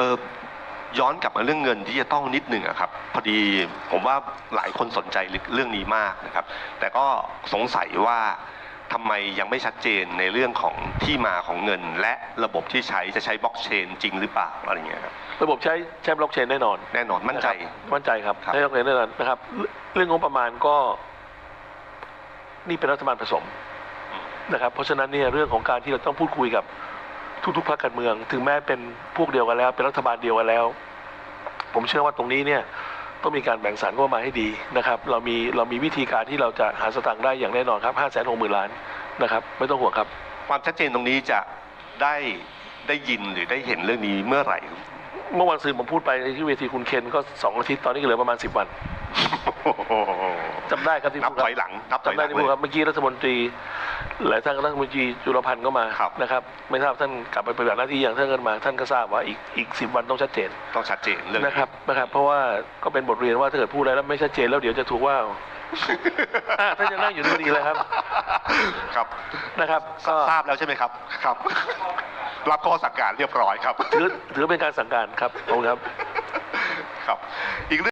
เออย้อนกลับมาเรื่องเงินที่จะต้องนิดหนึ่งอะครับพอดีผมว่าหลายคนสนใจเรื่องนี้มากนะครับ แต่ก็สงสัยว่าทำไมยังไม่ชัดเจนในเรื่องของที่มาของเงิน และระบบที่ใช้จะใช้บล็อกเชนจริงหรือเปล่าอะไรอย่างเงี้ยครับระบบใช้ใช้บล็อกเชนแน่นอน แน่นอนมั่นใจนะครับมั่นใจครับครับใช้บล็อกเชนแน่นอนนะครับ เรื่องงบประมาณก็ นี่เป็นรัฐบาลผสมนะครับ เพราะฉะนั้นเนี่ยเรื่องของการที่เราต้องพูดคุยกับ ทุกๆพรรคการเมือง ถึงแม้เป็นพวกเดียวกันแล้ว เป็นรัฐบาลเดียวกันแล้ว ผมเชื่อว่าตรงนี้เนี่ยต้องมีการแบ่งสรรงบประมาณให้ดีนะครับ เรามีเรามีวิธีการที่เราจะหาสตางค์ได้อย่างแน่นอนครับห้าแสนหกหมื่นล้านนะครับไม่ต้องห่วงครับ ความชัดเจนตรงนี้จะได้ได้ยินหรือได้เห็นเรื่องนี้เมื่อไหร่ เมื่อวันซืนผมพูดไปที่เวทีคุณเคนก็สองอาทิตย์ตอนนี้ก็เหลือประมาณสิบวัน จำได้ครับที่นับพูดคถรัอยหลังนับถอยจำหได้ลังที่เลพูดย ครับเมื่อกี้รัฐมนตรี หลายท่านรัฐมนตรีจุลพันธ์ก็มาครับ นะครับไม่ทราบท่านกลับไปปฏิบัติหน้าที่อย่างท่านกันมา ท่านก็ทราบว่าอีกอีกสิบวันต้องชัดเจนต้องชัดเจนเรื่องนะครับนะครับ เพราะว่าก็เป็นบทเรียนว่าถ้าเกิดพูดอะไรแล้วไม่ชัดเจนแล้วเดี๋ยวจะถูกว่าอ่าท่านจะนั่งอยู่ดีๆเลยครับครับ นะครับก็ทราบแล้วใช่ไหมครับ ครับ รับข้อสั่งการเรียบร้อยครับ ถือถือเป็นการสั่งการครับขอบคุณครับ ครับ อีกเรื่อง